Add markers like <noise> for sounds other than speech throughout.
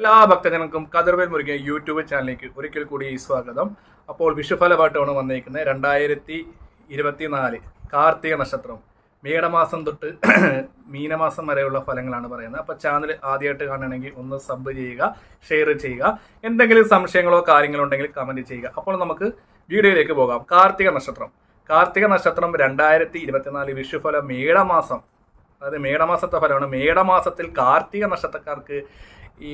എല്ലാ ഭക്തജനങ്ങൾക്കും കതിർവേൽ മുരുകൻ യൂട്യൂബ് ചാനലിലേക്ക് ഒരിക്കൽ കൂടി സ്വാഗതം. അപ്പോൾ വിഷുഫലമായിട്ടാണ് വന്നിരിക്കുന്നത് രണ്ടായിരത്തി ഇരുപത്തിനാല് കാർത്തിക നക്ഷത്രം. മേടമാസം തൊട്ട് <clears throat> മീനമാസം വരെയുള്ള ഫലങ്ങളാണ് പറയുന്നത്. അപ്പോൾ ചാനൽ ആദ്യമായിട്ട് കാണണമെങ്കിൽ ഒന്ന് സബ് ചെയ്യുക ഷെയർ ചെയ്യുക. എന്തെങ്കിലും സംശയങ്ങളോ കാര്യങ്ങളോ ഉണ്ടെങ്കിൽ കമന്റ് ചെയ്യുക. അപ്പോൾ നമുക്ക് വീഡിയോയിലേക്ക് പോകാം. കാർത്തിക നക്ഷത്രം. കാർത്തിക നക്ഷത്രം രണ്ടായിരത്തി ഇരുപത്തിനാല് വിഷുഫലം മേടമാസം. അതായത് മേടമാസത്തെ ഫലമാണ്. മേടമാസത്തിൽ കാർത്തിക നക്ഷത്രക്കാർക്ക് ഈ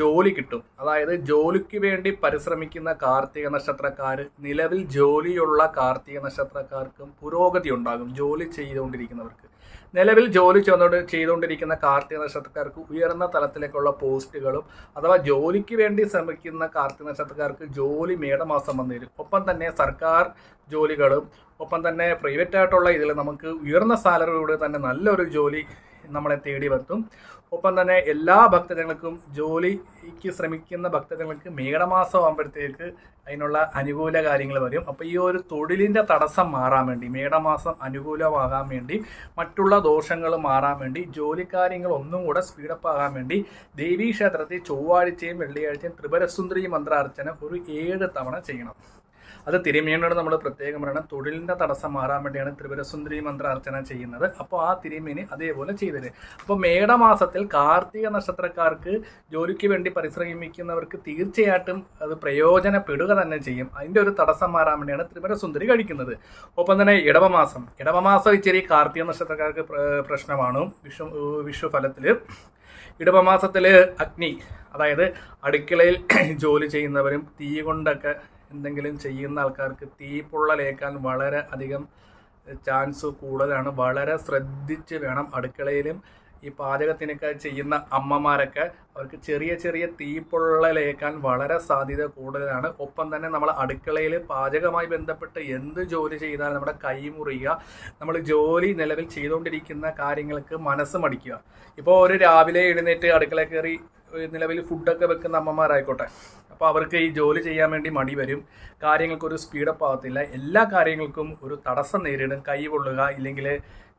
ജോലി കിട്ടും. അതായത് ജോലിക്ക് വേണ്ടി പരിശ്രമിക്കുന്ന കാർത്തിക നക്ഷത്രക്കാർ നിലവിൽ ജോലിയുള്ള കാർത്തിക നക്ഷത്രക്കാർക്കും പുരോഗതി ഉണ്ടാകും ജോലി ചെയ്തുകൊണ്ടിരിക്കുന്നവർക്ക്. നിലവിൽ ജോലി ചെയ്തുകൊണ്ട് ചെയ്തുകൊണ്ടിരിക്കുന്ന കാർത്തിക നക്ഷത്രക്കാർക്ക് ഉയർന്ന തലത്തിലേക്കുള്ള പോസ്റ്റുകളും അഥവാ ജോലിക്ക് വേണ്ടി ശ്രമിക്കുന്ന കാർത്തിക നക്ഷത്രക്കാർക്ക് ജോലി മേടമാസം വന്നു തരും. ഒപ്പം തന്നെ സർക്കാർ ജോലികളും ഒപ്പം തന്നെ പ്രൈവറ്റ് ആയിട്ടുള്ള ഇതിൽ നമുക്ക് ഉയർന്ന സാലറിയോട് തന്നെ നല്ലൊരു ജോലി നമ്മളെ തേടി വത്തും ഒപ്പം തന്നെ എല്ലാ ഭക്തജനങ്ങൾക്കും ജോലിക്ക് ശ്രമിക്കുന്ന ഭക്തജനങ്ങൾക്ക് മേടമാസം ആകുമ്പോഴത്തേക്ക് അതിനുള്ള അനുകൂല കാര്യങ്ങൾ വരും. അപ്പോൾ ഈ ഒരു തൊഴിലിന്റെ തടസ്സം മാറാൻ വേണ്ടി മേടമാസം അനുകൂലമാകാൻ വേണ്ടി മറ്റുള്ള ദോഷങ്ങൾ മാറാൻ വേണ്ടി ജോലിക്കാര്യങ്ങൾ ഒന്നും കൂടെ സ്പീഡപ്പ് ആകാൻ വേണ്ടി ദേവീ ക്ഷേത്രത്തിൽ ചൊവ്വാഴ്ചയും വെള്ളിയാഴ്ചയും ത്രിപുരസുന്ദരി മന്ത്രാർച്ചന ഒരു ഏഴ് തവണ ചെയ്യണം. അത് തിരുമേനിയോട് നമ്മൾ പ്രത്യേകം പറയണം. തൊഴിലിന്റെ തടസ്സം മാറാൻ വേണ്ടിയാണ് ത്രിപുരസുന്ദരി മന്ത്രാർച്ചന ചെയ്യുന്നത്. അപ്പോൾ ആ തിരുമേനി അതേപോലെ ചെയ്തത്. അപ്പോൾ മേടമാസത്തിൽ കാർത്തിക നക്ഷത്രക്കാർക്ക് ജോലിക്ക് വേണ്ടി പരിശ്രമിക്കുന്നവർക്ക് തീർച്ചയായിട്ടും അത് പ്രയോജനപ്പെടുക തന്നെ ചെയ്യും. അതിന്റെ ഒരു തടസ്സം മാറാൻ വേണ്ടിയാണ് ത്രിപുരസുന്ദരി കഴിക്കുന്നത്. ഒപ്പം തന്നെ ഇടവമാസം. ഇടവമാസം ഇച്ചിരി കാർത്തിക നക്ഷത്രക്കാർക്ക് പ്ര- പ്രശ്നമാണ്. വിഷു വിഷു ഫലത്തിൽ ഇടവമാസത്തിൽ അഗ്നി അതായത് അടുക്കളയിൽ ജോലി ചെയ്യുന്നവരും തീ കൊണ്ടൊക്കെ എന്തെങ്കിലും ചെയ്യുന്ന ആൾക്കാർക്ക് തീ പൊള്ളലേക്കാൻ വളരെ അധികം ചാൻസ് കൂടുതലാണ്. വളരെ ശ്രദ്ധിച്ച് വേണം അടുക്കളയിലും ഈ പാചകത്തിനൊക്കെ ചെയ്യുന്ന അമ്മമാരൊക്കെ. അവർക്ക് ചെറിയ ചെറിയ തീപ്പൊള്ളലേക്കാൻ വളരെ സാധ്യത കൂടുതലാണ്. ഒപ്പം തന്നെ നമ്മൾ അടുക്കളയിൽ പാചകമായി ബന്ധപ്പെട്ട് എന്ത് ജോലി ചെയ്താലും നമ്മുടെ കൈമുറിയുക നമ്മൾ ജോലി നിലവിൽ ചെയ്തുകൊണ്ടിരിക്കുന്ന കാര്യങ്ങൾക്ക് മനസ്സ് മടിക്കുക. ഇപ്പോൾ ഒരു രാവിലെ എഴുന്നേറ്റ് അടുക്കള കയറി നിലവിൽ ഫുഡൊക്കെ വെക്കുന്ന അമ്മമാരായിക്കോട്ടെ. അപ്പോൾ അവർക്ക് ഈ ജോലി ചെയ്യാൻ വേണ്ടി മടി വരും. കാര്യങ്ങൾക്കൊരു സ്പീഡപ്പ് ആകത്തില്ല എല്ലാ കാര്യങ്ങൾക്കും ഒരു തടസ്സം നേരിടും. കൈ കൊള്ളുക ഇല്ലെങ്കിൽ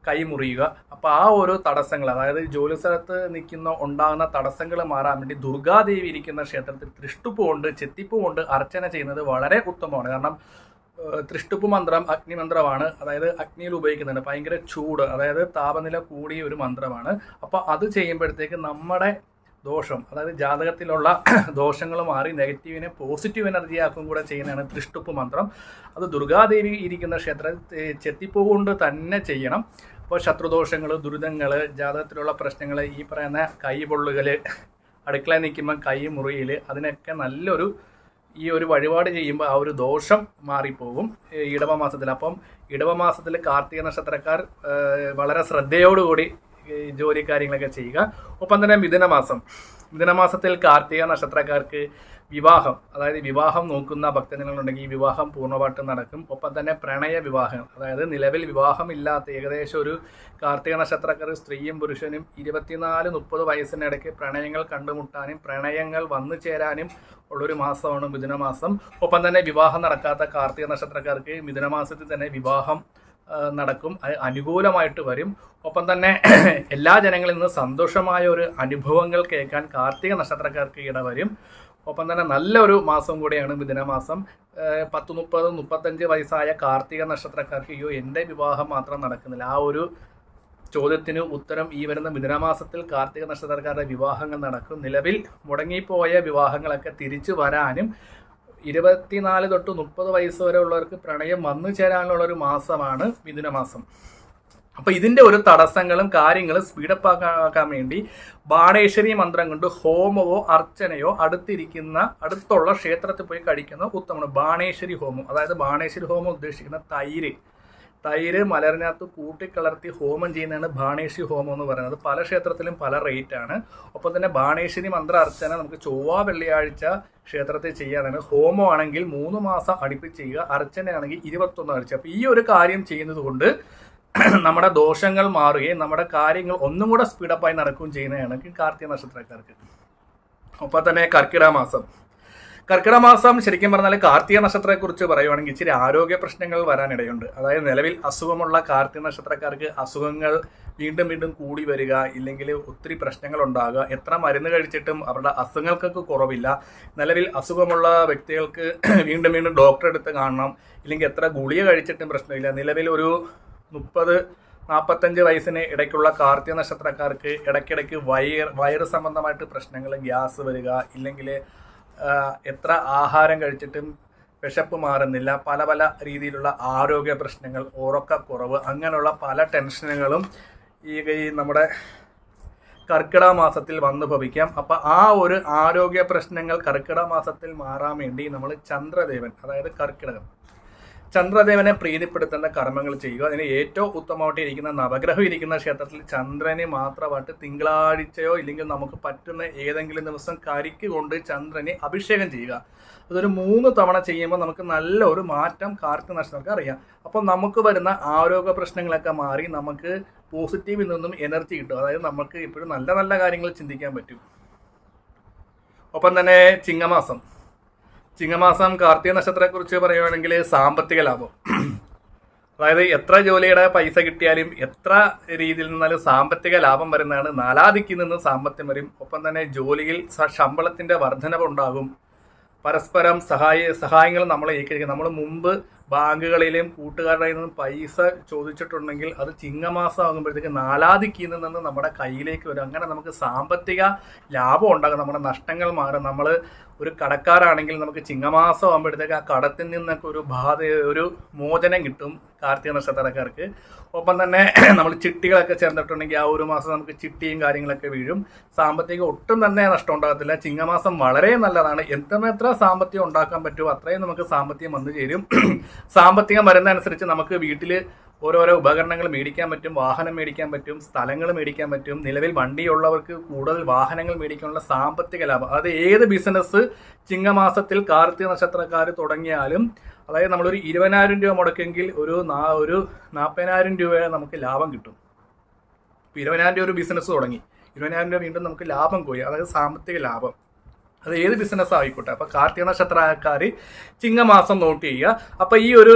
കൈ മുറിയുക. അപ്പോൾ ആ ഓരോ തടസ്സങ്ങൾ അതായത് ജോലി സ്ഥലത്ത് നിൽക്കുന്ന ഉണ്ടാകുന്ന തടസ്സങ്ങൾ മാറാൻ വേണ്ടി ദുർഗാദേവി ഇരിക്കുന്ന ക്ഷേത്രത്തിൽ തൃഷ്ടുപ്പ് കൊണ്ട് ചെത്തിപ്പ് കൊണ്ട് അർച്ചന ചെയ്യുന്നത് വളരെ ഉത്തമമാണ്. കാരണം തൃഷ്ടുപ്പ് മന്ത്രം അഗ്നിമന്ത്രമാണ് അതായത് അഗ്നിയിൽ ഉപയോഗിക്കുന്നുണ്ട്. ഭയങ്കര ചൂട് അതായത് താപനില കൂടിയ ഒരു മന്ത്രമാണ്. അപ്പോൾ അത് ചെയ്യുമ്പോഴത്തേക്ക് നമ്മുടെ ദോഷം അതായത് ജാതകത്തിലുള്ള <clears throat> ദോഷങ്ങൾ മാറി നെഗറ്റീവിനെ പോസിറ്റീവ് എനർജി ആക്കും കൂടെ ചെയ്യുന്നതാണ് തൃഷ്ടുപ്പ് മന്ത്രം. അത് ദുർഗാദേവി ഇരിക്കുന്ന ക്ഷേത്രത്തിൽ ചെത്തിപ്പൂ കൊണ്ട് തന്നെ ചെയ്യണം. അപ്പോൾ ശത്രുദോഷങ്ങൾ ദുരിതങ്ങൾ ജാതകത്തിലുള്ള പ്രശ്നങ്ങൾ ഈ പറയുന്ന കൈ പൊള്ളുകൾ അടുക്കള നിൽക്കുമ്പോൾ കൈ മുറിയിൽ അതിനൊക്കെ നല്ലൊരു ഈ ഒരു വഴിപാട് ചെയ്യുമ്പോൾ ആ ഒരു ദോഷം മാറിപ്പോകും ഇടവമാസത്തിൽ. അപ്പം ഇടവമാസത്തിൽ കാർത്തിക നക്ഷത്രക്കാർ വളരെ ശ്രദ്ധയോടുകൂടി ജോലി കാര്യങ്ങളൊക്കെ ചെയ്യുക. ഒപ്പം തന്നെ മിഥുനമാസം. മിഥുനമാസത്തിൽ കാർത്തിക നക്ഷത്രക്കാർക്ക് വിവാഹം അതായത് വിവാഹം നോക്കുന്ന ഭക്തജനങ്ങളുണ്ടെങ്കിൽ ഈ വിവാഹം പൂർണമായിട്ടും നടക്കും. ഒപ്പം തന്നെ പ്രണയ വിവാഹം അതായത് നിലവിൽ വിവാഹമില്ലാത്ത ഏകദേശം ഒരു കാർത്തിക നക്ഷത്രക്കാർ സ്ത്രീയും പുരുഷനും ഇരുപത്തിനാല് മുപ്പത് വയസ്സിനിടയ്ക്ക് പ്രണയങ്ങൾ കണ്ടുമുട്ടാനും പ്രണയങ്ങൾ വന്നു ചേരാനും ഉള്ളൊരു മാസമാണ് മിഥുനമാസം. ഒപ്പം തന്നെ വിവാഹം നടക്കാത്ത കാർത്തിക നക്ഷത്രക്കാർക്ക് മിഥുനമാസത്തിൽ തന്നെ വിവാഹം നടക്കും. അനുകൂലമായിട്ട് വരും. ഒപ്പം തന്നെ <clears throat> എല്ലാ ജനങ്ങളിൽ നിന്ന് സന്തോഷമായ ഒരു അനുഭവങ്ങൾ കേൾക്കാൻ കാർത്തിക നക്ഷത്രക്കാർക്ക് ഇടവരും ഒപ്പം തന്നെ നല്ലൊരു മാസം കൂടിയാണ് മിഥുനമാസം. പത്ത് മുപ്പത് മുപ്പത്തഞ്ച് വയസ്സായ കാർത്തിക നക്ഷത്രക്കാർക്ക് അയ്യോ എന്റെ വിവാഹം മാത്രം നടക്കുന്നില്ല. ആ ഒരു ചോദ്യത്തിന് ഉത്തരം ഈ വരുന്ന മിഥുനമാസത്തിൽ കാർത്തിക നക്ഷത്രക്കാരുടെ വിവാഹങ്ങൾ നടക്കും. നിലവിൽ മുടങ്ങിപ്പോയ വിവാഹങ്ങളൊക്കെ തിരിച്ചു വരാനും ഇരുപത്തിനാല് തൊട്ട് മുപ്പത് വയസ്സ് വരെ ഉള്ളവർക്ക് പ്രണയം വന്നു ചേരാനുള്ള ഒരു മാസമാണ് മിഥുനമാസം. അപ്പൊ ഇതിന്റെ ഒരു തടസ്സങ്ങളും കാര്യങ്ങളും സ്പീഡപ്പ് ആക്കാൻ വേണ്ടി ബാണേശ്വരി മന്ത്രം കൊണ്ട് ഹോമവോ അർച്ചനയോ അടുത്തിരിക്കുന്ന അടുത്തുള്ള ക്ഷേത്രത്തിൽ പോയി കഴിക്കുന്ന ഉത്തമമാണ് ബാണേശ്വരി ഹോമം. അതായത് ബാണേശ്വരി ഹോമം ഉദ്ദേശിക്കുന്ന തൈര്. തൈര് മലറിനകത്ത് കൂട്ടിക്കലർത്തി ഹോമം ചെയ്യുന്നതാണ് ബാണേശ്വരി ഹോമം എന്ന് പറയുന്നത്. പല ക്ഷേത്രത്തിലും പല റേറ്റ് ആണ്. ഒപ്പം തന്നെ ബാണേശ്വരി മന്ത്ര അർച്ചന നമുക്ക് ചൊവ്വ വെള്ളിയാഴ്ച ക്ഷേത്രത്തിൽ ചെയ്യാനാണ് ഹോമമാണെങ്കിൽ മൂന്ന് മാസം അടുപ്പിച്ച് ചെയ്യുക അർച്ചനയാണെങ്കിൽ ഇരുപത്തൊന്ന് ആഴ്ച അപ്പോൾ ഈ ഒരു കാര്യം ചെയ്യുന്നത് കൊണ്ട് <clears throat> നമ്മുടെ ദോഷങ്ങൾ മാറുകയും നമ്മുടെ കാര്യങ്ങൾ ഒന്നും കൂടെ സ്പീഡപ്പായി നടക്കുകയും ചെയ്യുന്നതാണ് കാർത്തിക നക്ഷത്രക്കാർക്ക്. ഒപ്പം തന്നെ കർക്കിടക മാസം. കർക്കിടക മാസം ശരിക്കും പറഞ്ഞാൽ കാർത്തിക നക്ഷത്രത്തെക്കുറിച്ച് പറയുവാണെങ്കിൽ ഇച്ചിരി ആരോഗ്യ പ്രശ്നങ്ങൾ വരാനിടയുണ്ട്. അതായത് നിലവിൽ അസുഖമുള്ള കാർത്തിക നക്ഷത്രക്കാർക്ക് അസുഖങ്ങൾ വീണ്ടും വീണ്ടും കൂടി വരിക ഇല്ലെങ്കിൽ ഒത്തിരി പ്രശ്നങ്ങൾ ഉണ്ടാകുക. എത്ര മരുന്ന് കഴിച്ചിട്ടും അവരുടെ അസുഖങ്ങൾക്കൊക്കെ കുറവില്ല. നിലവിൽ അസുഖമുള്ള വ്യക്തികൾക്ക് <clears throat> വീണ്ടും വീണ്ടും ഡോക്ടറെ അടുത്ത് കാണണം. ഇല്ലെങ്കിൽ എത്ര ഗുളിക കഴിച്ചിട്ടും പ്രശ്നമില്ല. നിലവിൽ ഒരു മുപ്പത് നാൽപ്പത്തഞ്ച് വയസ്സിന് ഇടയ്ക്കുള്ള കാർത്തിക നക്ഷത്രക്കാർക്ക് ഇടയ്ക്കിടയ്ക്ക് വയർ വയറ് സംബന്ധമായിട്ട് പ്രശ്നങ്ങൾ ഗ്യാസ് വരിക ഇല്ലെങ്കിൽ എത്ര ആഹാരം കഴിച്ചിട്ടും വിശപ്പ് മാറുന്നില്ല. പല പല രീതിയിലുള്ള ആരോഗ്യ പ്രശ്നങ്ങൾ ഉറക്കക്കുറവ് അങ്ങനെയുള്ള പല ടെൻഷനുകളും ഈ നമ്മുടെ കർക്കിടക മാസത്തിൽ വന്നു ഭവിക്കാം. അപ്പം ആ ഒരു ആരോഗ്യ പ്രശ്നങ്ങൾ കർക്കിടക മാസത്തിൽ മാറാൻ വേണ്ടി നമ്മൾ ചന്ദ്രദേവൻ അതായത് കർക്കിടകം ചന്ദ്രദേവനെ പ്രീതിപ്പെടുത്തേണ്ട കർമ്മങ്ങൾ ചെയ്യുക. അതിന് ഏറ്റവും ഉത്തമമായിട്ട് ഇരിക്കുന്ന നവഗ്രഹം ഇരിക്കുന്ന ക്ഷേത്രത്തിൽ ചന്ദ്രനെ മാത്രമായിട്ട് തിങ്കളാഴ്ചയോ ഇല്ലെങ്കിൽ നമുക്ക് പറ്റുന്ന ഏതെങ്കിലും ദിവസം കരിക്ക് കൊണ്ട് ചന്ദ്രനെ അഭിഷേകം ചെയ്യുക. അതൊരു മൂന്ന് തവണ ചെയ്യുമ്പോൾ നമുക്ക് നല്ല ഒരു മാറ്റം കാർത്തിക നക്ഷത്രങ്ങൾക്ക് അറിയാം. അപ്പോൾ നമുക്ക് വരുന്ന ആരോഗ്യ പ്രശ്നങ്ങളൊക്കെ മാറി നമുക്ക് പോസിറ്റീവിൽ നിന്നും എനർജി കിട്ടും. അതായത് നമുക്ക് ഇപ്പോഴും നല്ല നല്ല കാര്യങ്ങൾ ചിന്തിക്കാൻ പറ്റും. ഒപ്പം തന്നെ ചിങ്ങമാസം. ചിങ്ങമാസം കാർത്തിക നക്ഷത്രത്തെക്കുറിച്ച് പറയുകയാണെങ്കിൽ സാമ്പത്തിക ലാഭം. അതായത് എത്ര ജോലിയുടെ പൈസ കിട്ടിയാലും എത്ര രീതിയിൽ നിന്നാലും സാമ്പത്തിക ലാഭം വരുന്നതാണ്. നാലാദിക്കിൽ നിന്ന് സാമ്പത്തികം വരും. ഒപ്പം തന്നെ ജോലിയിൽ ശമ്പളത്തിന്റെ ശമ്പളത്തിന്റെ വർധനവ് ഉണ്ടാകും പരസ്പരം സഹായ സഹായങ്ങൾ നമ്മൾ ഏൽപ്പിക്കും നമ്മൾ മുമ്പ് ബാങ്കുകളിലും കൂട്ടുകാരുടെ നിന്നും പൈസ ചോദിച്ചിട്ടുണ്ടെങ്കിൽ അത് ചിങ്ങമാസം ആകുമ്പോഴത്തേക്ക് നാലാദിക്കിൽ നിന്ന് നമ്മുടെ കയ്യിലേക്ക് വരും. അങ്ങനെ നമുക്ക് സാമ്പത്തിക ലാഭം ഉണ്ടാകും. നമ്മുടെ നഷ്ടങ്ങൾ മാറും. നമ്മൾ ഒരു കടക്കാരാണെങ്കിൽ നമുക്ക് ചിങ്ങമാസം ആകുമ്പോഴത്തേക്ക് ആ കടത്തിൽ നിന്നൊക്കെ ഒരു ബാധ ഒരു മോചനം കിട്ടും കാർത്തിക നക്ഷത്രക്കാർക്ക്. ഒപ്പം തന്നെ <clears throat> നമ്മൾ ചിട്ടികളൊക്കെ ചേർന്നിട്ടുണ്ടെങ്കിൽ ആ ഒരു മാസം നമുക്ക് ചിട്ടിയും കാര്യങ്ങളൊക്കെ വീഴും. സാമ്പത്തികം ഒട്ടും തന്നെ നഷ്ടം ഉണ്ടാകത്തില്ല. ചിങ്ങമാസം വളരെ നല്ലതാണ്. എത്രമെത്ര സാമ്പത്തികം ഉണ്ടാക്കാൻ പറ്റുമോ അത്രയും നമുക്ക് സാമ്പത്തികം വന്നു ചേരും. <clears throat> സാമ്പത്തികം വരുന്നതനുസരിച്ച് നമുക്ക് വീട്ടിൽ ഓരോരോ ഉപകരണങ്ങൾ മേടിക്കാൻ പറ്റും വാഹനം മേടിക്കാൻ പറ്റും സ്ഥലങ്ങൾ മേടിക്കാൻ പറ്റും. നിലവിൽ വണ്ടിയുള്ളവർക്ക് കൂടുതൽ വാഹനങ്ങൾ മേടിക്കാനുള്ള സാമ്പത്തിക ലാഭം. അതായത് ഏത് ബിസിനസ് ചിങ്ങമാസത്തിൽ കാർത്തിക നക്ഷത്രക്കാർ തുടങ്ങിയാലും അതായത് നമ്മളൊരു ഇരുപതിനായിരം രൂപ മുടക്കെങ്കിൽ ഒരു നാ- ഒരു നാൽപ്പതിനായിരം രൂപ നമുക്ക് ലാഭം കിട്ടും. ഇപ്പോൾ ഇരുപതിനായിരം രൂപ ഒരു ബിസിനസ് തുടങ്ങി. ഇരുപതിനായിരം രൂപ വീണ്ടും നമുക്ക് ലാഭം പോയി. അതായത് സാമ്പത്തിക ലാഭം. അത് ഏത് ബിസിനസ് ആയിക്കോട്ടെ. അപ്പൊ കാർത്തിക നക്ഷത്രക്കാർ ചിങ്ങമാസം നോട്ട് ചെയ്യുക. അപ്പൊ ഈ ഒരു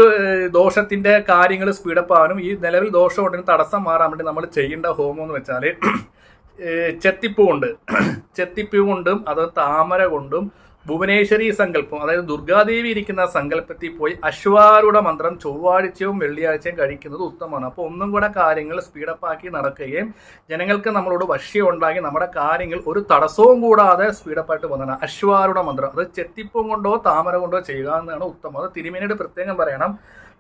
ദോഷത്തിന്റെ കാര്യങ്ങൾ സ്പീഡപ്പ് ആവാനും ഈ നിലവിൽ ദോഷം ഉണ്ടെങ്കിൽ തടസ്സം മാറാൻ വേണ്ടി നമ്മൾ ചെയ്യേണ്ട ഹോമം എന്ന് വെച്ചാൽ ചെത്തിപ്പൂ കൊണ്ട് ചെത്തിപ്പൂ കൊണ്ടും അത് താമര കൊണ്ടും ഭുവനേശ്വരി സങ്കല്പം അതായത് ദുർഗാദേവി ഇരിക്കുന്ന സങ്കല്പത്തിൽ പോയി അശ്വാരുടെ മന്ത്രം ചൊവ്വാഴ്ചയും വെള്ളിയാഴ്ചയും കഴിക്കുന്നത് ഉത്തമമാണ്. അപ്പോൾ ഒന്നും കൂടെ കാര്യങ്ങൾ സ്പീഡപ്പ് ആക്കി നടക്കുകയും ജനങ്ങൾക്ക് നമ്മളോട് വശ്യം ഉണ്ടാക്കി നമ്മുടെ കാര്യങ്ങൾ ഒരു തടസ്സവും കൂടാതെ സ്പീഡപ്പ് ആയിട്ട് പോകുന്നതാണ് അശ്വാരുടെ മന്ത്രം അത് ചെത്തിപ്പം കൊണ്ടോ താമര കൊണ്ടോ ചെയ്യുക എന്നാണ് ഉത്തമം. അത് തിരുമേനിയുടെ പ്രത്യേകം പറയണം.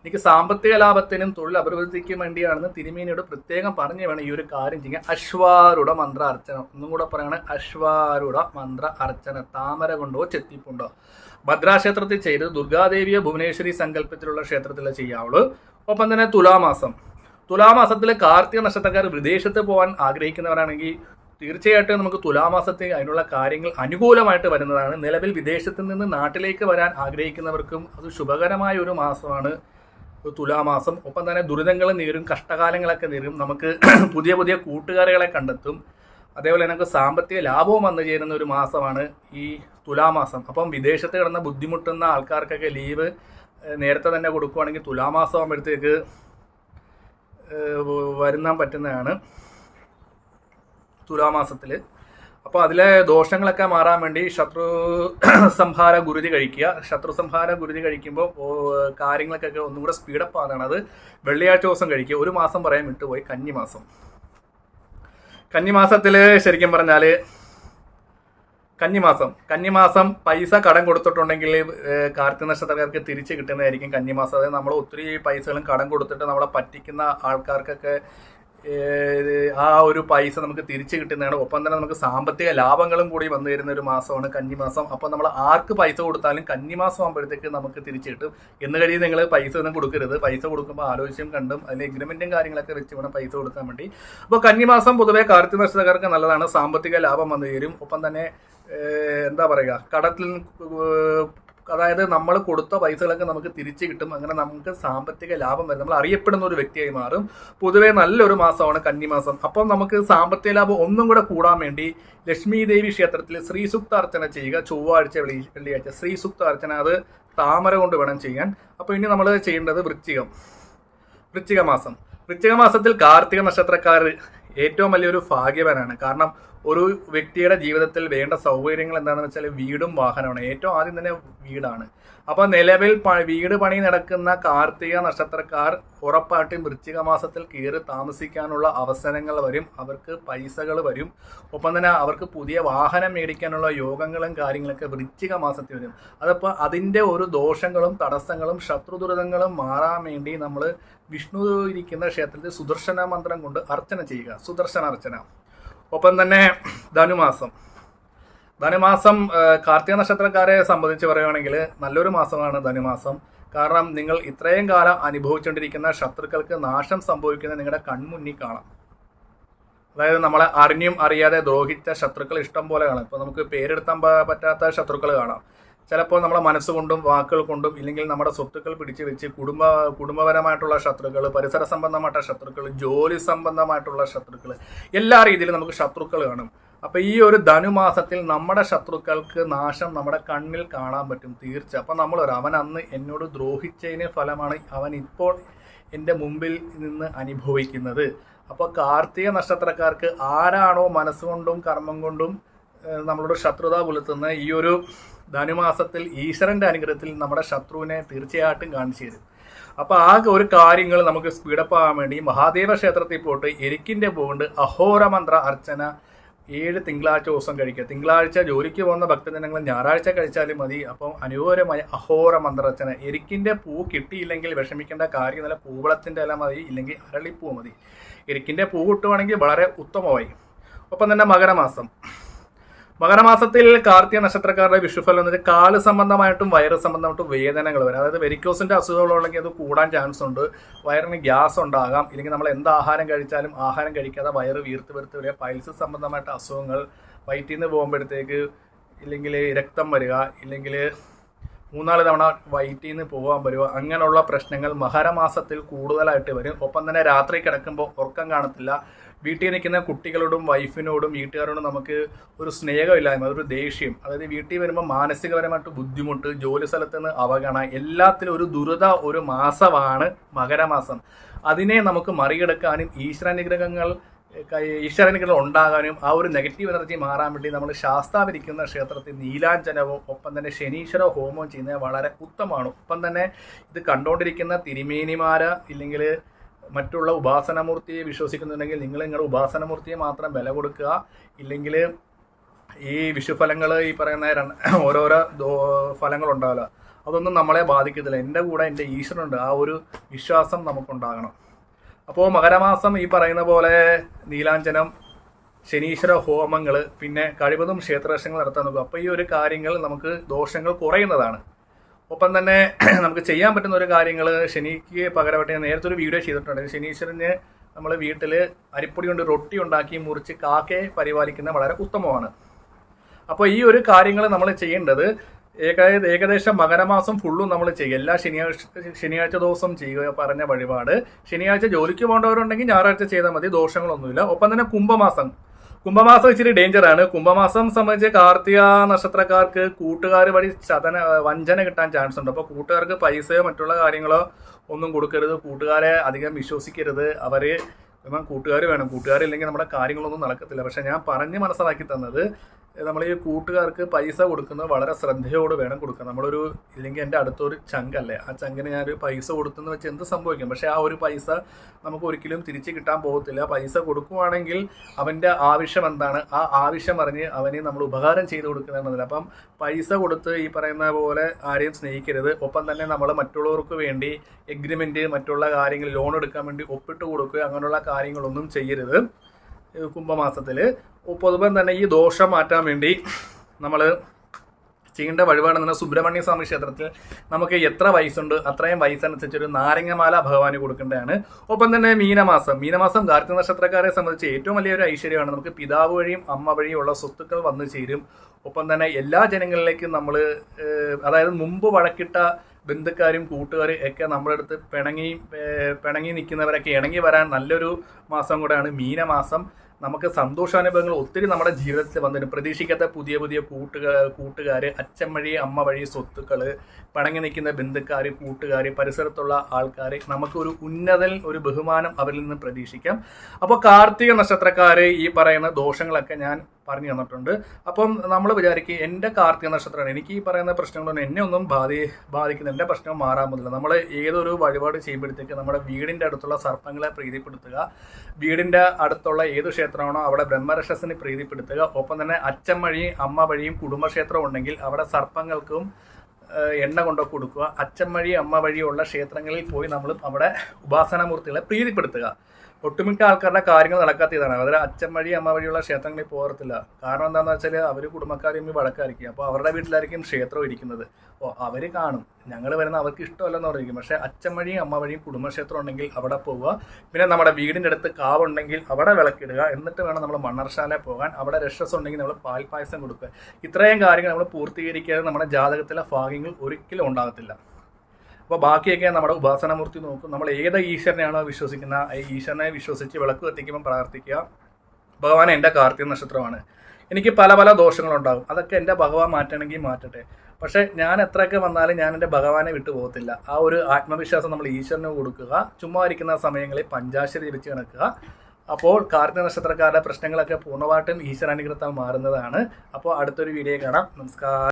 എനിക്ക് സാമ്പത്തിക ലാഭത്തിനും തൊഴിൽ അഭിവൃദ്ധിക്കും വേണ്ടിയാണെന്ന് തിരുമേനിയോട് പ്രത്യേകം പറഞ്ഞു വേണം ഈ ഒരു കാര്യം ചെയ്യാൻ. അശ്വാരൂഢ മന്ത്ര അർച്ചന. ഒന്നും കൂടെ പറയാണ്. അശ്വാരൂഢ മന്ത്ര അർച്ചന. താമര കൊണ്ടോ ചെത്തിപ്പുണ്ടോ? ഭദ്രാക്ഷേത്രത്തിൽ ചെയ്ത് ദുർഗാദേവിയെ ഭുവനേശ്വരി സങ്കല്പത്തിലുള്ള ക്ഷേത്രത്തിൽ ചെയ്യാവുള്ളൂ. ഒപ്പം തന്നെ തുലാമാസം. തുലാമാസത്തിൽ കാർത്തിക നക്ഷത്രക്കാർ വിദേശത്ത് പോകാൻ ആഗ്രഹിക്കുന്നവരാണെങ്കിൽ തീർച്ചയായിട്ടും നമുക്ക് തുലാമാസത്തിൽ അതിനുള്ള കാര്യങ്ങൾ അനുകൂലമായിട്ട് വരുന്നതാണ്. നിലവിൽ വിദേശത്ത് നിന്ന് നാട്ടിലേക്ക് വരാൻ ആഗ്രഹിക്കുന്നവർക്കും അത് ശുഭകരമായ ഒരു മാസമാണ്. തുലാമാസം. ഒപ്പം തന്നെ ദുരിതങ്ങൾ നേരും കഷ്ടകാലങ്ങളൊക്കെ നേരും. നമുക്ക് <clears throat> പുതിയ പുതിയ കൂട്ടുകാരികളെ കണ്ടെത്തും. അതേപോലെ നമുക്ക് സാമ്പത്തിക ലാഭവും വന്നു ചേരുന്ന ഒരു മാസമാണ് ഈ തുലാമാസം. അപ്പം വിദേശത്ത് കിടന്ന ബുദ്ധിമുട്ടുന്ന ആൾക്കാർക്കൊക്കെ ലീവ് നേരത്തെ തന്നെ കൊടുക്കുവാണെങ്കിൽ തുലാമാസം ആകുമ്പോഴത്തേക്ക് വരുന്നാൻ പറ്റുന്നതാണ് തുലാമാസത്തിൽ അപ്പോൾ അതിലെ ദോഷങ്ങളൊക്കെ മാറാൻ വേണ്ടി ശത്രു സംഹാര ഗുരുതി കഴിക്കുക. ശത്രു സംഹാര ഗുരുതി കഴിക്കുമ്പോൾ കാര്യങ്ങൾക്കൊക്കെ ഒന്നും കൂടെ സ്പീഡപ്പ് ആകാണ് അത് വെള്ളിയാഴ്ച ദിവസം കഴിക്കുക. ഒരു മാസം പറയാൻ വിട്ടുപോയി. കന്നിമാസം. കന്നിമാസത്തിൽ ശരിക്കും പറഞ്ഞാൽ കന്നിമാസം. കന്നിമാസം പൈസ കടം കൊടുത്തിട്ടുണ്ടെങ്കിൽ കാർത്തിക നക്ഷത്രക്കാർക്ക് തിരിച്ച് കിട്ടുന്നതായിരിക്കും കന്നിമാസം. അതായത് നമ്മൾ ഒത്തിരി പൈസകളും കടം കൊടുത്തിട്ട് നമ്മളെ പറ്റിക്കുന്ന ആൾക്കാർക്കൊക്കെ ആ ഒരു പൈസ നമുക്ക് തിരിച്ചു കിട്ടുന്നതാണ്. ഒപ്പം തന്നെ നമുക്ക് സാമ്പത്തിക ലാഭങ്ങളും കൂടി വന്നു വരുന്ന ഒരു മാസമാണ് കന്നിമാസം. അപ്പം നമ്മൾ ആർക്ക് പൈസ കൊടുത്താലും കന്നിമാസം ആകുമ്പോഴത്തേക്ക് നമുക്ക് തിരിച്ചു കിട്ടും. എന്ന് കഴിയും നിങ്ങൾ പൈസ ഒന്നും കൊടുക്കരുത്. പൈസ കൊടുക്കുമ്പോൾ ആലോചിച്ചും കണ്ടും അതിൽ എഗ്രിമെന്റും കാര്യങ്ങളൊക്കെ വെച്ച് വേണം പൈസ കൊടുക്കാൻ വേണ്ടി. അപ്പോൾ കന്നിമാസം പൊതുവേ കാർത്തിക നക്ഷത്രക്കാർക്ക് നല്ലതാണ്. സാമ്പത്തിക ലാഭം വന്നു ചേരും. ഒപ്പം തന്നെ എന്താ പറയുക? കടത്തിൽ അതായത് നമ്മൾ കൊടുത്ത പൈസകളൊക്കെ നമുക്ക് തിരിച്ചു കിട്ടും. അങ്ങനെ നമുക്ക് സാമ്പത്തിക ലാഭം വരും. നമ്മൾ അറിയപ്പെടുന്ന ഒരു വ്യക്തിയായി മാറും. പൊതുവെ നല്ലൊരു മാസമാണ് കന്നിമാസം അപ്പം നമുക്ക് സാമ്പത്തിക ലാഭം ഒന്നും കൂടെ കൂടാൻ വേണ്ടി ലക്ഷ്മി ദേവി ക്ഷേത്രത്തിൽ ശ്രീ അർച്ചന ചെയ്യുക ചൊവ്വാഴ്ച വെള്ളി വെള്ളിയാഴ്ച. ശ്രീസുക്ത അർച്ചന അത് താമര കൊണ്ട് വേണം ചെയ്യാൻ. അപ്പോൾ ഇനി നമ്മൾ ചെയ്യേണ്ടത് വൃശ്ചികം വൃശ്ചിക മാസം. വൃശ്ചിക മാസത്തിൽ കാർത്തിക നക്ഷത്രക്കാർ ഏറ്റവും വലിയൊരു ഭാഗ്യവാനാണ്. കാരണം ഒരു വ്യക്തിയുടെ ജീവിതത്തിൽ വേണ്ട സൗകര്യങ്ങൾ എന്താണെന്ന് വെച്ചാൽ വീടും വാഹനമാണ്. ഏറ്റവും ആദ്യം തന്നെ വീടാണ്. അപ്പോൾ നിലവിൽ വീട് പണി നടക്കുന്ന കാർത്തിക നക്ഷത്രക്കാർ ഉറപ്പായിട്ടും വൃശ്ചിക മാസത്തിൽ കയറി താമസിക്കാനുള്ള അവസരങ്ങൾ വരും. അവർക്ക് പൈസകൾ വരും. ഒപ്പം തന്നെ അവർക്ക് പുതിയ വാഹനം മേടിക്കാനുള്ള യോഗങ്ങളും കാര്യങ്ങളൊക്കെ വൃശ്ചിക മാസത്തിൽ വരും. അതപ്പോൾ അതിന്റെ ഒരു ദോഷങ്ങളും തടസ്സങ്ങളും ശത്രുദുരിതങ്ങളും മാറാൻ വേണ്ടി നമ്മൾ വിഷ്ണു ഇരിക്കുന്ന ക്ഷേത്രത്തിൽ സുദർശന മന്ത്രം കൊണ്ട് അർച്ചന ചെയ്യുക. സുദർശന അർച്ചന ഒപ്പം തന്നെ ധനുമാസം. ധനുമാസം കാർത്തിക നക്ഷത്രക്കാരെ സംബന്ധിച്ച് പറയുകയാണെങ്കിൽ നല്ലൊരു മാസമാണ് ധനുമാസം. കാരണം നിങ്ങൾ ഇത്രയും കാലം അനുഭവിച്ചുകൊണ്ടിരിക്കുന്ന ശത്രുക്കൾക്ക് നാശം സംഭവിക്കുന്നത് നിങ്ങളുടെ കൺമുന്നിൽ കാണാം. അതായത് നമ്മളെ അറിഞ്ഞും അറിയാതെ ദ്രോഹിച്ച ശത്രുക്കൾ ഇഷ്ടം പോലെ കാണാം. ഇപ്പോൾ നമുക്ക് പേരെടുത്താൻ പറ്റാത്ത ശത്രുക്കൾ കാണാം. ചിലപ്പോൾ നമ്മളെ മനസ്സുകൊണ്ടും വാക്കുകൾ കൊണ്ടും ഇല്ലെങ്കിൽ നമ്മുടെ സ്വത്തുക്കൾ പിടിച്ചു വെച്ച് കുടുംബ കുടുംബപരമായിട്ടുള്ള ശത്രുക്കൾ പരിസര സംബന്ധമായിട്ടുള്ള ശത്രുക്കൾ ജോലി സംബന്ധമായിട്ടുള്ള ശത്രുക്കൾ എല്ലാ രീതിയിലും നമുക്ക് ശത്രുക്കൾ കാണും. അപ്പൊ ഈ ഒരു ധനുമാസത്തിൽ നമ്മുടെ ശത്രുക്കൾക്ക് നാശം നമ്മുടെ കണ്ണിൽ കാണാൻ പറ്റും തീർച്ച. അപ്പൊ നമ്മൾ ഒരു അവൻ അന്ന് എന്നോട് ദ്രോഹിച്ചതിന് ഫലമാണ് അവൻ ഇപ്പോൾ എന്റെ മുമ്പിൽ നിന്ന് അനുഭവിക്കുന്നത്. അപ്പോൾ കാർത്തിക നക്ഷത്രക്കാർക്ക് ആരാണോ മനസ്സുകൊണ്ടും കർമ്മം കൊണ്ടും നമ്മളോട് ശത്രുത പുലർത്തുന്ന ഈ ഒരു ധനുമാസത്തിൽ ഈശ്വരന്റെ അനുഗ്രഹത്തിൽ നമ്മുടെ ശത്രുവിനെ തീർച്ചയായിട്ടും കാണിച്ചു തരും. അപ്പോൾ ആ ഒരു കാര്യങ്ങൾ നമുക്ക് സ്പീഡപ്പ് ആകാൻ വേണ്ടി മഹാദേവ ക്ഷേത്രത്തിൽ പോയിട്ട് എരിക്കിന്റെ പോകൊണ്ട് അഹോരമന്ത്ര അർച്ചന ഏഴ് തിങ്കളാഴ്ച ദിവസം കഴിക്കുക. തിങ്കളാഴ്ച ജോലിക്ക് പോകുന്ന ഭക്തജനങ്ങൾ ഞായറാഴ്ച കഴിച്ചാലും മതി. അപ്പം അനുകൂലമായ അഹോര മന്ത്രാർച്ചന എരിക്കിന്റെ പൂ കിട്ടിയില്ലെങ്കിൽ വിഷമിക്കേണ്ട കാര്യം നല്ല പൂവളത്തിന്റെ ഇല മതി ഇല്ലെങ്കിൽ അരളിപ്പൂ മതി. എരിക്കിന്റെ പൂ കിട്ടുവാണെങ്കിൽ വളരെ ഉത്തമമായി. ഒപ്പം തന്നെ മകരമാസം. മകരമാസത്തിൽ കാർത്തിക നക്ഷത്രക്കാരുടെ വിഷുഫലം എന്ന് വെച്ചാൽ കാൽ സംബന്ധമായിട്ടും വയറ് സംബന്ധമായിട്ടും വേദനകൾ വരും. അതായത് വെരിക്കോസിന്റെ അസുഖങ്ങളുണ്ടെങ്കിൽ അത് കൂടാൻ ചാൻസ് ഉണ്ട്. വയറിന് ഗ്യാസ് ഉണ്ടാകാം. ഇല്ലെങ്കിൽ നമ്മൾ എന്ത് ആഹാരം കഴിച്ചാലും ആഹാരം കഴിക്കാതെ വയറ് വീർത്ത് വീർത്ത് വരിക. പൈൽസ് സംബന്ധമായിട്ട് അസുഖങ്ങൾ വയറ്റിൽ നിന്ന് പോകുമ്പോഴത്തേക്ക് ഇല്ലെങ്കിൽ രക്തം വരിക ഇല്ലെങ്കിൽ മൂന്നാൽ തവണ വയറ്റിൽ നിന്ന് പോകാൻ വരുക അങ്ങനെയുള്ള പ്രശ്നങ്ങൾ മകരമാസത്തിൽ കൂടുതലായിട്ട് വരും. ഒപ്പം തന്നെ രാത്രി കിടക്കുമ്പോൾ ഉറക്കം കാണത്തില്ല. വീട്ടിൽ നിൽക്കുന്ന കുട്ടികളോടും വൈഫിനോടും വീട്ടുകാരോടും നമുക്ക് ഒരു സ്നേഹമില്ലായ്മ ഒരു ദേഷ്യം. അതായത് വീട്ടിൽ വരുമ്പോൾ മാനസികപരമായിട്ട് ബുദ്ധിമുട്ട് ജോലി സ്ഥലത്ത് നിന്ന് അവഗണന എല്ലാത്തിലും ഒരു ദുരിത ഒരു മാസമാണ് മകരമാസം. അതിനെ നമുക്ക് മറികടക്കാനും ഈശ്വരാനുഗ്രഹങ്ങൾ ഈശ്വരനുഗ്രഹം ഉണ്ടാകാനും ആ ഒരു നെഗറ്റീവ് എനർജി മാറാൻ വേണ്ടി നമ്മൾ ശാസ്താവിരിക്കുന്ന ക്ഷേത്രത്തിൽ നീലാഞ്ജനവും ഒപ്പം തന്നെ ശനീശ്വര ഹോമവും ചെയ്യുന്നത് വളരെ ഉത്തമമാണ്. ഒപ്പം തന്നെ ഇത് കണ്ടുകൊണ്ടിരിക്കുന്ന തിരുമേനിമാര് ഇല്ലെങ്കിൽ മറ്റുള്ള ഉപാസനമൂർത്തിയെ വിശ്വസിക്കുന്നുണ്ടെങ്കിൽ നിങ്ങൾ നിങ്ങളുടെ ഉപാസനമൂർത്തിയെ മാത്രം വില കൊടുക്കുക. ഇല്ലെങ്കിൽ ഈ വിഷുഫലങ്ങൾ ഈ പറയുന്ന ഓരോരോ ഫലങ്ങൾ ഫലങ്ങളുണ്ടാവില്ല അതൊന്നും നമ്മളെ ബാധിക്കത്തില്ല. എന്റെ കൂടെ എന്റെ ഈശ്വരനുണ്ട്. ആ ഒരു വിശ്വാസം നമുക്കുണ്ടാകണം. അപ്പോൾ മകരമാസം ഈ പറയുന്ന പോലെ നീലാഞ്ജനം ശനീശ്വര ഹോമങ്ങൾ പിന്നെ കഴിവതും ക്ഷേത്രദർശനങ്ങൾ നടത്താൻ നോക്കുക. അപ്പോൾ ഈ ഒരു കാര്യങ്ങൾ നമുക്ക് ദോഷങ്ങൾ കുറയുന്നതാണ്. ഒപ്പം തന്നെ <clears throat> നമുക്ക് ചെയ്യാൻ പറ്റുന്ന ഒരു കാര്യങ്ങൾ ശനിക്ക് പകരമായിട്ട് ഞാൻ നേരത്തെ ഒരു വീഡിയോ ചെയ്തിട്ടുണ്ട്. ശനീശ്വരന് നമ്മൾ വീട്ടിൽ അരിപ്പൊടി കൊണ്ട് റൊട്ടി ഉണ്ടാക്കി മുറിച്ച് കാക്കയെ പരിപാലിക്കുന്ന വളരെ ഉത്തമമാണ്. അപ്പോൾ ഈ ഒരു കാര്യങ്ങൾ നമ്മൾ ചെയ്യേണ്ടത് ഏക ഏകദേശം മകരമാസം ഫുള്ളും നമ്മൾ ചെയ്യുക. എല്ലാ ശനിയാഴ്ച ശനിയാഴ്ച ദിവസം ചെയ്യുക പറഞ്ഞ വഴിപാട്. ശനിയാഴ്ച ജോലിക്ക് പോകേണ്ടവരുണ്ടെങ്കിൽ ഞായറാഴ്ച ചെയ്താൽ മതി ദോഷങ്ങളൊന്നുമില്ല. ഒപ്പം തന്നെ കുംഭമാസം. കുംഭമാസം ഇച്ചിരി ഡേഞ്ചർ ആണ്. കുംഭമാസം സംബന്ധിച്ച് കാർത്തിക നക്ഷത്രക്കാർക്ക് കൂട്ടുകാർ വഴി ചതന വഞ്ചന കിട്ടാൻ ചാൻസ് ഉണ്ട്. അപ്പോൾ കൂട്ടുകാർക്ക് പൈസയോ മറ്റുള്ള കാര്യങ്ങളോ ഒന്നും കൊടുക്കരുത്. കൂട്ടുകാരെ അധികം വിശ്വസിക്കരുത്. അവർ ഇപ്പം കൂട്ടുകാർ വേണം. കൂട്ടുകാരില്ലെങ്കിൽ നമ്മുടെ കാര്യങ്ങളൊന്നും നടക്കത്തില്ല. പക്ഷെ ഞാൻ പറഞ്ഞ് മനസ്സിലാക്കി തന്നത് നമ്മൾ ഈ കൂട്ടുകാർക്ക് പൈസ കൊടുക്കുന്നത് വളരെ ശ്രദ്ധയോട് വേണം കൊടുക്കാൻ. നമ്മളൊരു ഇല്ലെങ്കിൽ എന്റെ അടുത്തൊരു ചങ്കല്ലേ? ആ ചങ്കിന് ഞാനൊരു പൈസ കൊടുത്തെന്ന് വെച്ച് എന്ത് സംഭവിക്കും? പക്ഷേ ആ ഒരു പൈസ നമുക്ക് ഒരിക്കലും തിരിച്ചു കിട്ടാൻ പോകത്തില്ല. പൈസ കൊടുക്കുവാണെങ്കിൽ അവന്റെ ആവശ്യം എന്താണ്? ആ ആവശ്യം അറിഞ്ഞ് അവനെ നമ്മൾ ഉപകാരം ചെയ്ത് കൊടുക്കുന്നതാണ് അപ്പം പൈസ കൊടുത്ത് ഈ പറയുന്ന പോലെ ആരെയും സ്നേഹിക്കരുത്. ഒപ്പം തന്നെ നമ്മൾ മറ്റുള്ളവർക്ക് വേണ്ടി എഗ്രിമെന്റ് മറ്റുള്ള കാര്യങ്ങൾ ലോൺ എടുക്കാൻ വേണ്ടി ഒപ്പിട്ട് കൊടുക്കുക അങ്ങനെയുള്ള കാര്യങ്ങളൊന്നും ചെയ്യരുത്. കുംഭമാസത്തിൽ പൊതുവെ തന്നെ ഈ ദോഷം മാറ്റാൻ വേണ്ടി നമ്മൾ ചെയ്യേണ്ട വഴിപാട് എന്ന് പറഞ്ഞാൽ സുബ്രഹ്മണ്യ സ്വാമി ക്ഷേത്രത്തിൽ നമുക്ക് എത്ര വയസ്സുണ്ട് അത്രയും വയസ്സനുസരിച്ച് ഒരു നാരങ്ങമാല ഭഗവാന് കൊടുക്കേണ്ടതാണ്. ഒപ്പം തന്നെ മീനമാസം. മീനമാസം കാർത്തിക നക്ഷത്രക്കാരെ സംബന്ധിച്ച് ഏറ്റവും വലിയൊരു ഐശ്വര്യമാണ്. നമുക്ക് പിതാവ് വഴിയും അമ്മ വഴിയും ഉള്ള സ്വത്തുക്കൾ വന്നു ചേരും. ഒപ്പം തന്നെ എല്ലാ ജനങ്ങളിലേക്കും നമ്മൾ അതായത് മുമ്പ് വഴക്കിട്ട ബന്ധുക്കാരും കൂട്ടുകാരും ഒക്കെ നമ്മുടെ അടുത്ത് പിണങ്ങി പിണങ്ങി നിൽക്കുന്നവരൊക്കെ ഇണങ്ങി വരാൻ നല്ലൊരു മാസം കൂടെയാണ് മീനമാസം. നമുക്ക് സന്തോഷാനുഭവങ്ങൾ ഒത്തിരി നമ്മുടെ ജീവിതത്തിൽ വന്നിട്ട് പ്രതീക്ഷിക്കാത്ത പുതിയ പുതിയ കൂട്ടുകാർ കൂട്ടുകാർ അച്ഛൻ വഴി അമ്മ വഴി സ്വത്തുക്കൾ പിണങ്ങി നിൽക്കുന്ന ബന്ധുക്കാർ കൂട്ടുകാർ പരിസരത്തുള്ള ആൾക്കാർ നമുക്കൊരു ഉന്നതൽ ഒരു ബഹുമാനം അവരിൽ നിന്ന് പ്രതീക്ഷിക്കാം. അപ്പോൾ കാർത്തിക നക്ഷത്രക്കാർ ഈ പറയുന്ന ദോഷങ്ങളൊക്കെ ഞാൻ പറഞ്ഞു തന്നിട്ടുണ്ട്. അപ്പം നമ്മൾ വിചാരിക്കും എന്റെ കാർത്തിക നക്ഷത്രമാണ്. എനിക്ക് ഈ പറയുന്ന പ്രശ്നങ്ങളൊന്നും എന്നെ ഒന്നും ബാധി ബാധിക്കുന്ന എന്റെ പ്രശ്നം മാറാൻ പോകുന്നില്ല നമ്മൾ ഏതൊരു വഴിപാട് ചെയ്യുമ്പോഴത്തേക്ക് നമ്മുടെ വീടിന്റെ അടുത്തുള്ള സർപ്പങ്ങളെ പ്രീതിപ്പെടുത്തുക വീടിന്റെ അടുത്തുള്ള ഏത് ക്ഷേത്രമാണോ അവിടെ ബ്രഹ്മരക്ഷസിനെ പ്രീതിപ്പെടുത്തുക ഒപ്പം തന്നെ അച്ഛൻ വഴിയും അമ്മ വഴിയും കുടുംബക്ഷേത്രം ഉണ്ടെങ്കിൽ അവിടെ സർപ്പങ്ങൾക്കും എണ്ണ കൊണ്ടോ കൊടുക്കുക. അച്ഛൻ വഴി അമ്മ വഴിയുള്ള ക്ഷേത്രങ്ങളിൽ പോയി നമ്മൾ അവിടെ ഉപാസനാമൂർത്തികളെ പ്രീതിപ്പെടുത്തുക. ഒട്ടുമിക്ക ആൾക്കാരുടെ കാര്യങ്ങൾ നടക്കാത്ത ഇതാണ് അവർ അച്ഛൻ വഴി അമ്മ വഴിയുള്ള ക്ഷേത്രങ്ങളിൽ പോകത്തില്ല കാരണം എന്താണെന്ന് വെച്ചാൽ അവർ കുടുംബക്കാരും വഴക്കായിരിക്കും. അപ്പോൾ അവരുടെ വീട്ടിലായിരിക്കും ക്ഷേത്രം ഇരിക്കുന്നത്. അപ്പോൾ അവർ കാണും. ഞങ്ങൾ വരുന്ന അവർക്ക് ഇഷ്ടമല്ലെന്ന് പറയും പക്ഷേ അച്ഛൻ വഴിയും അമ്മ വഴിയും കുടുംബക്ഷേത്രം ഉണ്ടെങ്കിൽ അവിടെ പോവുക. പിന്നെ നമ്മുടെ വീടിന്റെ അടുത്ത് കാവുണ്ടെങ്കിൽ അവിടെ വിളക്കിടുക. എന്നിട്ട് വേണം നമ്മൾ മണ്ണർശാല പോകാൻ. അവിടെ രക്ഷസ് ഉണ്ടെങ്കിൽ നമ്മൾ പായസം കൊടുക്കുക. ഇത്രയും കാര്യങ്ങൾ നമ്മൾ പൂർത്തീകരിക്കാതെ നമ്മുടെ ജാതകത്തിലെ ഭാഗ്യങ്ങൾ ഒരിക്കലും ഉണ്ടാകത്തില്ല. അപ്പോൾ ബാക്കിയൊക്കെ നമ്മുടെ ഉപാസനമൂർത്തി നോക്കും. നമ്മൾ ഏത് ഈശ്വരനെയാണോ വിശ്വസിക്കുന്ന ഈശ്വരനെ വിശ്വസിച്ച് വിളക്ക് കത്തിക്കുമ്പോൾ പ്രാർത്ഥിക്കുക. ഭഗവാൻ എന്റെ കാർത്തിക നക്ഷത്രമാണ്. എനിക്ക് പല പല ദോഷങ്ങളുണ്ടാകും അതൊക്കെ എന്റെ ഭഗവാൻ മാറ്റണമെങ്കിൽ മാറ്റട്ടെ. പക്ഷേ ഞാൻ എത്രയൊക്കെ വന്നാലും ഞാൻ എന്റെ ഭഗവാനെ വിട്ടു പോകത്തില്ല. ആ ഒരു ആത്മവിശ്വാസം നമ്മൾ ഈശ്വരന് കൊടുക്കുക. ചുമ്മാ ഇരിക്കുന്ന സമയങ്ങളിൽ പഞ്ചാശരി ജപിച്ച് കിടക്കുക. അപ്പോൾ കാർത്തിക നക്ഷത്രക്കാരുടെ പ്രശ്നങ്ങളൊക്കെ പൂർണമായിട്ടും ഈശ്വരാനുഗ്രഹത്താൽ മാറുന്നതാണ്. അപ്പോൾ അടുത്തൊരു വീഡിയോ കാണാം. നമസ്കാരം